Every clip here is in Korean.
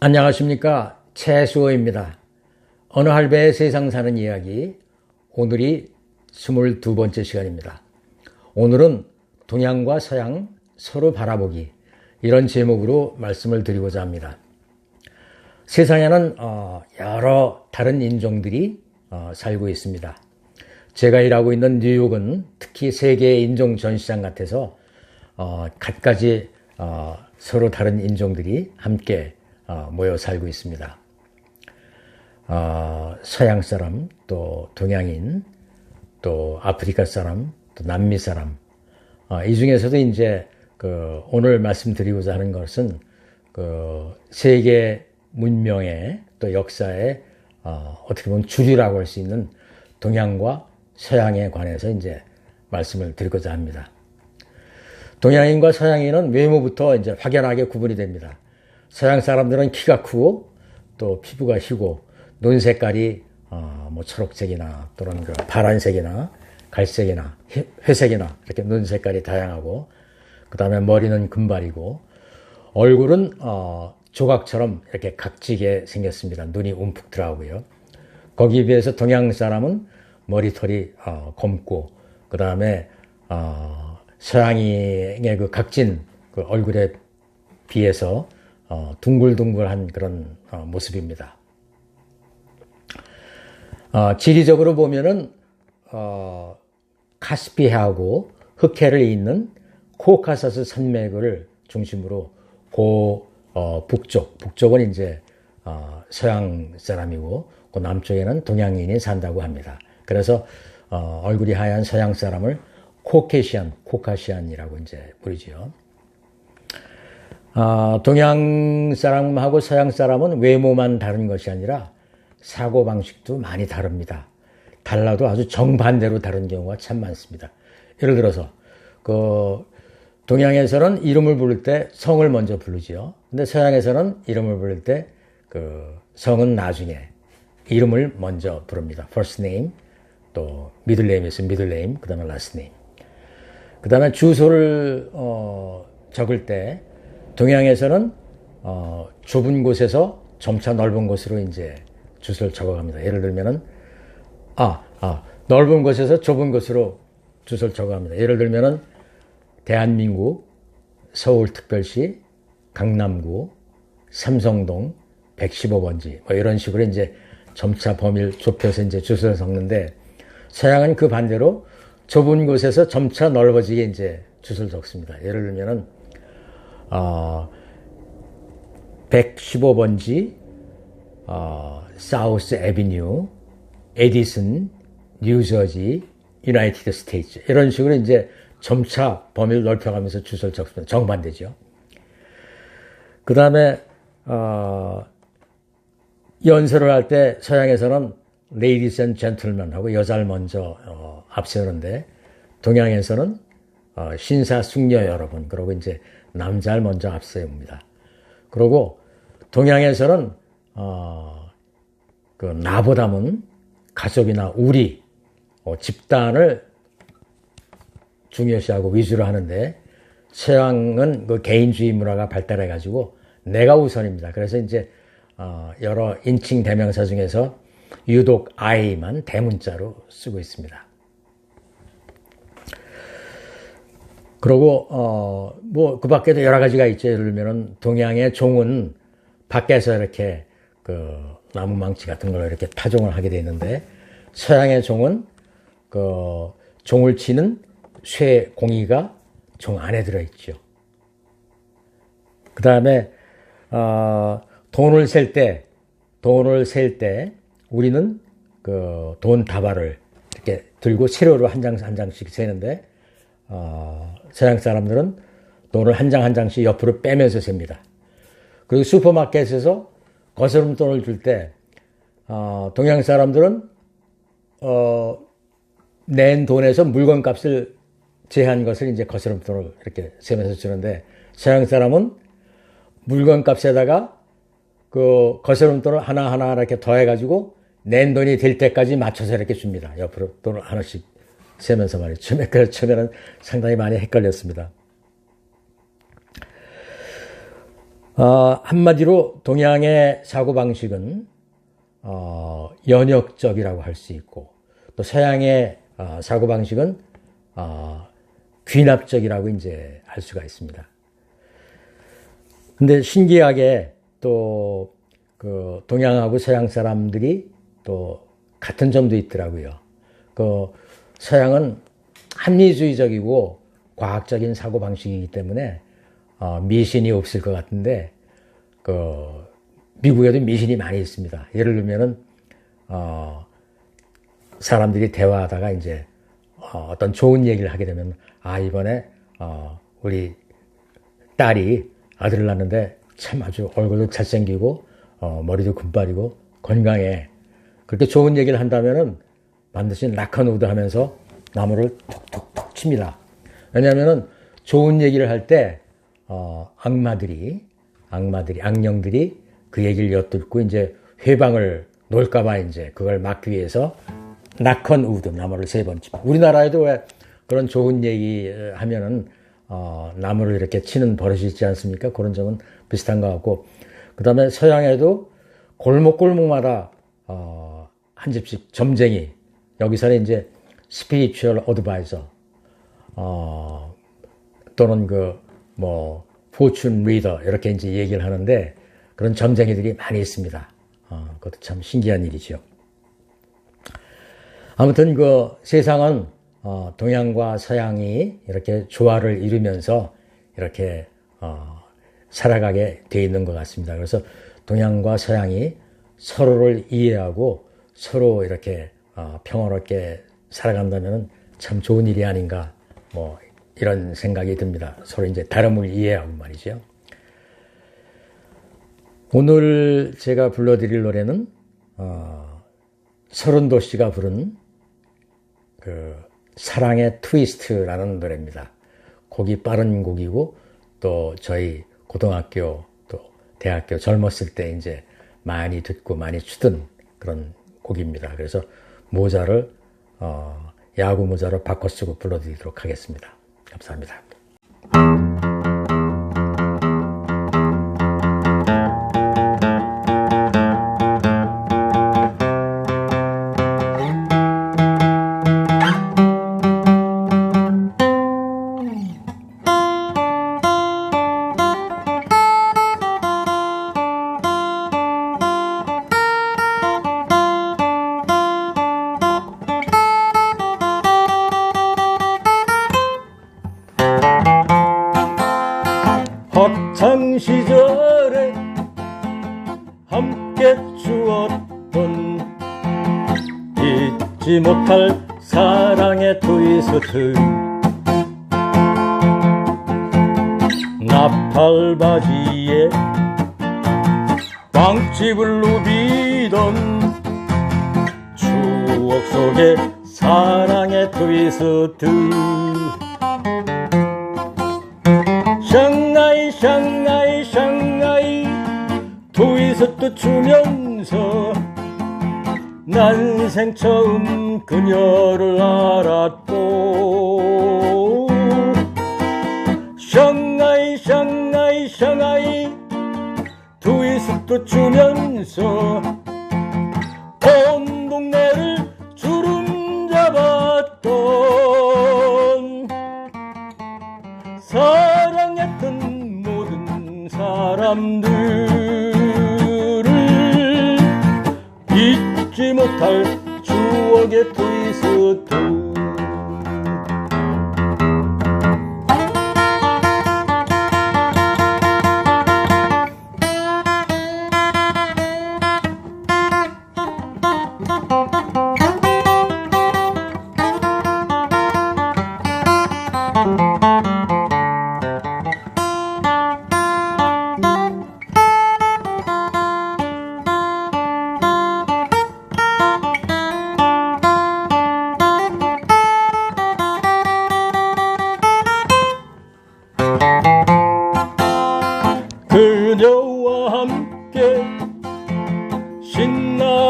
안녕하십니까 최수호입니다. 어느 할배의 세상 사는 이야기 오늘이 22번째 시간입니다. 오늘은 동양과 서양 서로 바라보기 이런 제목으로 말씀을 드리고자 합니다. 세상에는 어, 여러 다른 인종들이 어, 살고 있습니다. 제가 일하고 있는 뉴욕은 특히 세계의 인종 전시장 같아서 어, 갖가지 서로 다른 인종들이 함께 어, 모여 살고 있습니다. 어, 서양 사람, 또 동양인, 또 아프리카 사람, 또 남미 사람. 어, 이 중에서도 이제 그 오늘 말씀드리고자 하는 것은 그 세계 문명의 또 역사의 어 떻게 보면 주류라고 할 수 있는 동양과 서양에 관해서 이제 말씀을 드리고자 합니다. 동양인과 서양인은 외모부터 이제 확연하게 구분이 됩니다. 서양 사람들은 키가 크고 또 피부가 희고 눈 색깔이 어, 뭐 초록색이나 또는 그 파란색이나 갈색이나 회색이나 이렇게 눈 색깔이 다양하고 그 다음에 머리는 금발이고 얼굴은 어, 조각처럼 이렇게 각지게 생겼습니다. 눈이 움푹 들어가고요. 거기에 비해서 동양 사람은 머리털이 어, 검고 그 다음에 어, 서양인의 그 각진 그 얼굴에 비해서 어, 둥글둥글한 그런 어, 모습입니다. 어, 지리적으로 보면은 어, 카스피해하고 흑해를 잇는 코카사스 산맥을 중심으로 고 어, 북쪽, 북쪽은 이제 어, 서양 사람이고 그 남쪽에는 동양인이 산다고 합니다. 그래서 어, 얼굴이 하얀 서양 사람을 코케시안, 코카시안이라고 이제 부르지요. 아, 동양 사람하고 서양 사람은 외모만 다른 것이 아니라 사고 방식도 많이 다릅니다. 달라도 아주 정반대로 다른 경우가 참 많습니다. 예를 들어서 그 동양에서는 이름을 부를 때 성을 먼저 부르지요. 근데 서양에서는 이름을 부를 때 그 성은 나중에 이름을 먼저 부릅니다. first name 또 middle name 있으면 middle name 그다음에 last name. 그다음에 주소를 어 적을 때 동양에서는 어, 좁은 곳에서 점차 넓은 곳으로 이제 주소를 적어갑니다. 예를 들면은 아, 아 넓은 곳에서 좁은 곳으로 주소를 적어갑니다. 예를 들면은 대한민국 서울특별시 강남구 삼성동 115번지 뭐 이런 식으로 이제 점차 범위를 좁혀서 이제 주소를 적는데 서양은 그 반대로 좁은 곳에서 점차 넓어지게 이제 주소를 적습니다. 예를 들면은 어, 115번지 어, 사우스 에비뉴 에디슨 뉴저지 유나이티드 스테이츠 이런 식으로 이제 점차 범위를 넓혀가면서 주소를 적습니다. 정반대죠. 그 다음에 어, 연설을 할 때 서양에서는 ladies and gentlemen 하고 여자를 먼저 어, 앞세우는데 동양에서는 어, 신사 숙녀 여러분 그리고 이제 남자를 먼저 앞세웁니다. 그리고 동양에서는 어, 그 나보다는 가족이나 우리 어, 집단을 중요시하고 위주로 하는데 서양은 그 개인주의 문화가 발달해 가지고 내가 우선입니다. 그래서 이제 어, 여러 인칭 대명사 중에서 유독 I만 대문자로 쓰고 있습니다. 그리고 어 뭐 그 밖에도 여러 가지가 있죠. 예를 들면은 동양의 종은 밖에서 이렇게 그 나무 망치 같은 걸 이렇게 타종을 하게 돼 있는데 서양의 종은 그 종을 치는 쇠 공이가 종 안에 들어 있죠. 그 다음에 어, 돈을 셀 때 돈을 셀 때 우리는 그 돈 다발을 이렇게 들고 세로로 한 장 한 장씩 세는데 어, 서양 사람들은 돈을 한 장 한 장씩 옆으로 빼면서 셉니다. 그리고 슈퍼마켓에서 거스름 돈을 줄 때 어, 동양 사람들은 어, 낸 돈에서 물건 값을 제한 것을 이제 거스름 돈을 이렇게 세면서 주는데 서양 사람은 물건 값에다가 그 거스름 돈을 하나하나 이렇게 더해가지고 낸 돈이 될 때까지 맞춰서 이렇게 줍니다. 옆으로 돈을 하나씩 세면서 말이죠. 처음에, 그 처음에는 상당히 많이 헷갈렸습니다. 어, 한마디로 동양의 사고방식은 어, 연역적이라고 할 수 있고 또 서양의 어, 사고방식은 어, 귀납적이라고 이제 할 수가 있습니다. 근데 신기하게 또 그 동양하고 서양 사람들이 또 같은 점도 있더라고요. 그 서양은 합리주의적이고 과학적인 사고 방식이기 때문에 어, 미신이 없을 것 같은데 그 미국에도 미신이 많이 있습니다. 예를 들면은 어, 사람들이 대화하다가 이제 어, 떤 좋은 얘기를 하게 되면 아 이번에 어, 우리 딸이 아들을 낳는데 참 아주 얼굴도 잘생기고 어, 머리도 금발이고 건강해 그렇게 좋은 얘기를 한다면은 반드시 낙헌우드 하면서 나무를 톡톡톡 칩니다. 왜냐하면은 좋은 얘기를 할때 어, 악마들이 악마들이 악령들이 그 얘기를 엿듣고 이제 회방을 놓을까봐 이제 그걸 막기 위해서 낙헌 우드 나무를 세 번 칩니다. 우리나라에도 왜 그런 좋은 얘기 하면은 어, 나무를 이렇게 치는 버릇이 있지 않습니까? 그런 점은 비슷한 것 같고 그 다음에 서양에도 골목골목마다 어, 한 집씩 점쟁이 여기서는 이제 스피리추얼 어드바이저 어, 또는 그 뭐 포춘 리더 이렇게 이제 얘기를 하는데 그런 점쟁이들이 많이 있습니다. 어, 그것도 참 신기한 일이죠. 아무튼 그 세상은 어, 동양과 서양이 이렇게 조화를 이루면서 이렇게 어, 살아가게 돼 있는 것 같습니다. 그래서 동양과 서양이 서로를 이해하고 서로 이렇게 어, 평화롭게 살아간다면 참 좋은 일이 아닌가 뭐 이런 생각이 듭니다. 서로 이제 다름을 이해하고 말이죠. 오늘 제가 불러드릴 노래는 어, 서른도 씨가 부른 그 사랑의 트위스트라는 노래입니다. 곡이 빠른 곡이고 또 저희 고등학교 또 대학교 젊었을 때 이제 많이 듣고 많이 추던 그런 곡입니다. 그래서 모자를 어, 야구 모자로 바꿔 쓰고 불러드리도록 하겠습니다. 감사합니다. 주었던 잊지 못할 사랑의 트위스트. 나팔바지에 빵집을 누비던 추억 속의 사랑의 트위스트. 샹하이 샹하이 샹하이 트위스트 추면서 난생 처음 그녀를 알았고 샹하이 샹하이 샹하이 트위스트 추면서 온 동네를 주름 잡았던 사랑했던 모든 사람들 트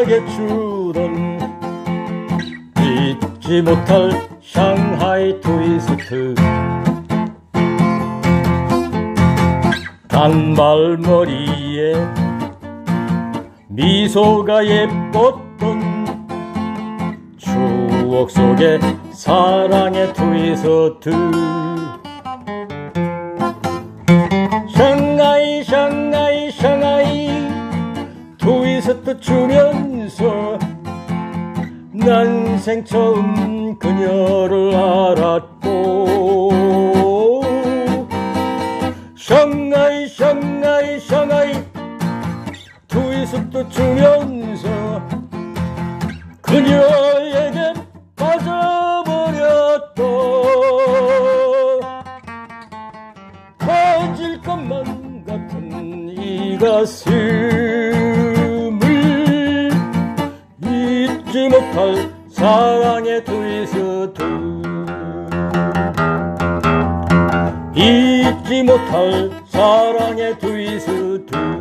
신나게 추던 잊지 못할 샹하이 트위스트. 단발머리에 미소가 예뻤던 추억 속에 사랑의 트위스트. 샹하이 샹하이 샹하이 트위스트 추면 서난 생 처음 그녀를 알았고. 샹하이 샹하이 샹하이. 트위스트 추면 사랑의 트위스트 잊지 못할 사랑의 트위스트